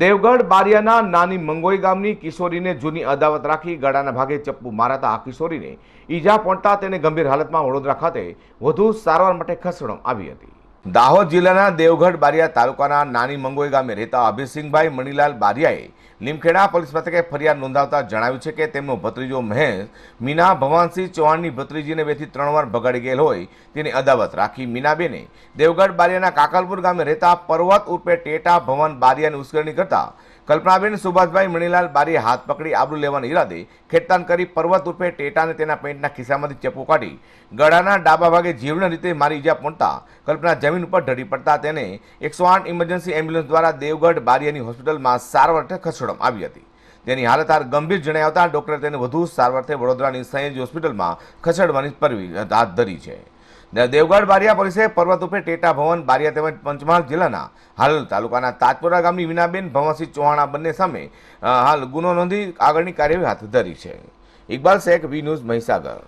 દેવગઢ બારિયાના નાની મંગોઈ ગામની કિશોરીને જૂની અદાવત રાખી ગળાના ભાગે ચપ્પુ મારાતા આ કિશોરીને ઈજા પહોંચતા તેને ગંભીર હાલતમાં વડોદરા ખાતે વધુ સારવાર માટે ખસેડવામાં આવી હતી. દાહોદ જિલ્લાના દેવગઢ બારિયા તાલુકાના નાની મંગોઈ ગામે રહેતા અભિસિંહભાઈ મણીલાલ બારિયાએ લીમખેડા પોલીસ મથકે ફરિયાદ નોંધાવતા જણાવ્યું છે કે તેમનો ભત્રીજો મહેશ મીના ભવાનસિંહ ચૌહાણની ભત્રીજીને બેથી ત્રણ વાર ભગાડી ગયેલ હોય તેની અદાવત રાખી મીનાબેને દેવગઢ બારિયાના કાકલપુર ગામે રહેતા પર્વત ઉર્ફે ટેટા ભવન બારિયાની ઉશ્કેરણી કરતા કલ્પનાબેન સુભાષભાઈ મણીલાલ બારીએ હાથ પકડી આબરૂ લેવાના ઈરાદે ખેડતાન કરી પર્વત ઉર્ફે ટેટાને તેના પેન્ટના ખિસ્સામાંથી ચપ્પુ કાઢી ગળાના ડાબા ભાગે જીવન રીતે મારી ઈજા પહોંચતા કલ્પના જમીન ઉપર ઢળી પડતા તેને એકસો આઠ ઇમરજન્સી એમ્બ્યુલન્સ દ્વારા દેવગઢ બારિયાની હોસ્પિટલમાં સારવાર અર્થે ખસેડવામાં આવી હતી. તેની હાલત હાર ગંભીર જણાઈ આવતા ડોક્ટરે તેને વધુ સારવારથી વડોદરાની સયાજી હોસ્પિટલમાં ખસેડવાની પરવી હાથ ધરી છે. દેવગઢ બારિયા પોલીસે પર્વત ઉપર ટેટા ભવન, બારિયા તેમજ પંચમહાલ જિલ્લાના હાલ તાલુકાના તાજપુરા ગામની વિનાબેન ભવનસિંહ ચૌહાણા બંને સામે હાલ ગુનો નોંધી આગળની કાર્યવાહી હાથ ધરી છે. Iqbal Shaikh, V news Mahisagar.